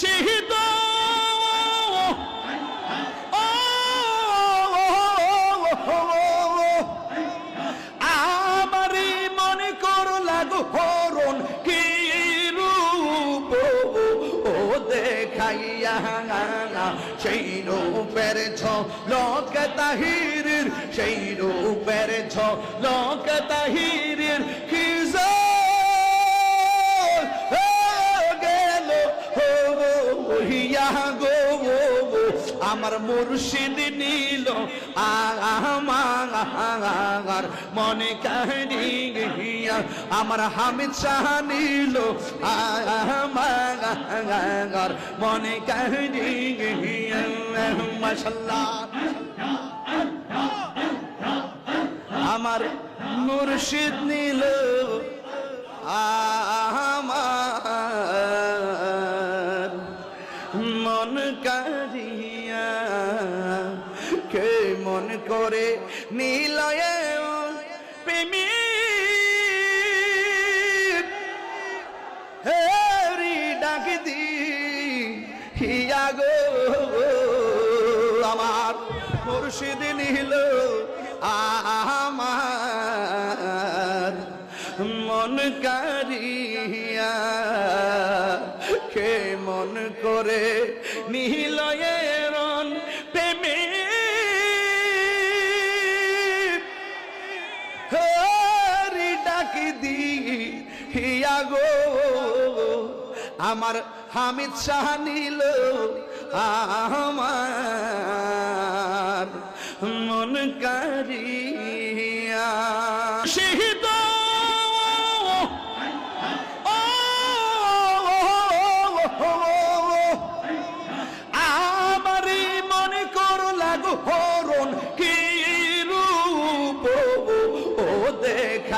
শহীদ আমারই মনে করো লাগো হরণ কি রূপ? ও দেখাইয়া সেই রূপের ছ লোক তাহিরের, সেই রূপের ছ লোক তাহিরের হইয়া গো আমার মুর্শিদ নীল আমার মনে কাহিনী আমার হামিদ শাহ নীল আমার মনে কাহিনী গিয়া মাশাল্লাহ, আমার মুর্শিদ নীল আমার মন কারিয়া কে মন করে নীলয়ে প্রেমী? হেরি ডাক দি, হিয়া গো, আমার মুর্শিদ নীল আমার মন কারিয়া কে মন করে নীলয়েরন প্রেমে? হরি ডাকি দি হিয়া গো। আমার হামিদ শাহ নীল আমার মন কারিয়া। শহীদ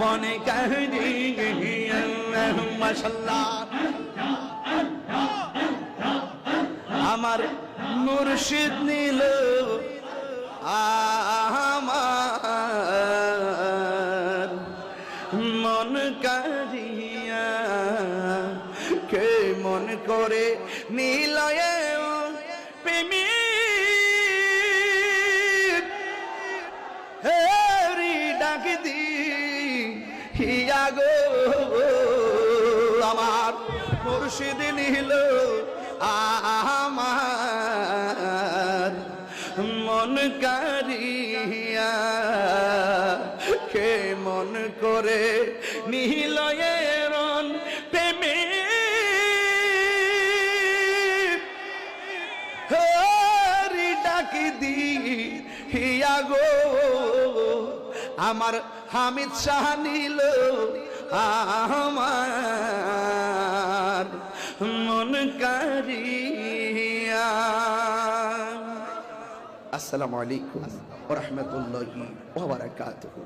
মনে গিয়া মাশাল্লাহ। আমার মুর্শিদ নীল আমার মন কারিয়া কে মন করে নীলয়ে প্রেমী দি হিয়া গো। আমার মুর্শিদ নীল আমার মন কারিয়া। কে মন করে নীলয়েরন প্রেমে? হরি ডাকি দি, হিয়া গো। আমার হামিদ শাহ নীল আমার মন কারিয়া। আসসালামু আলাইকুম ওয়া রাহমাতুল্লাহি ওয়া বারাকাতুহু।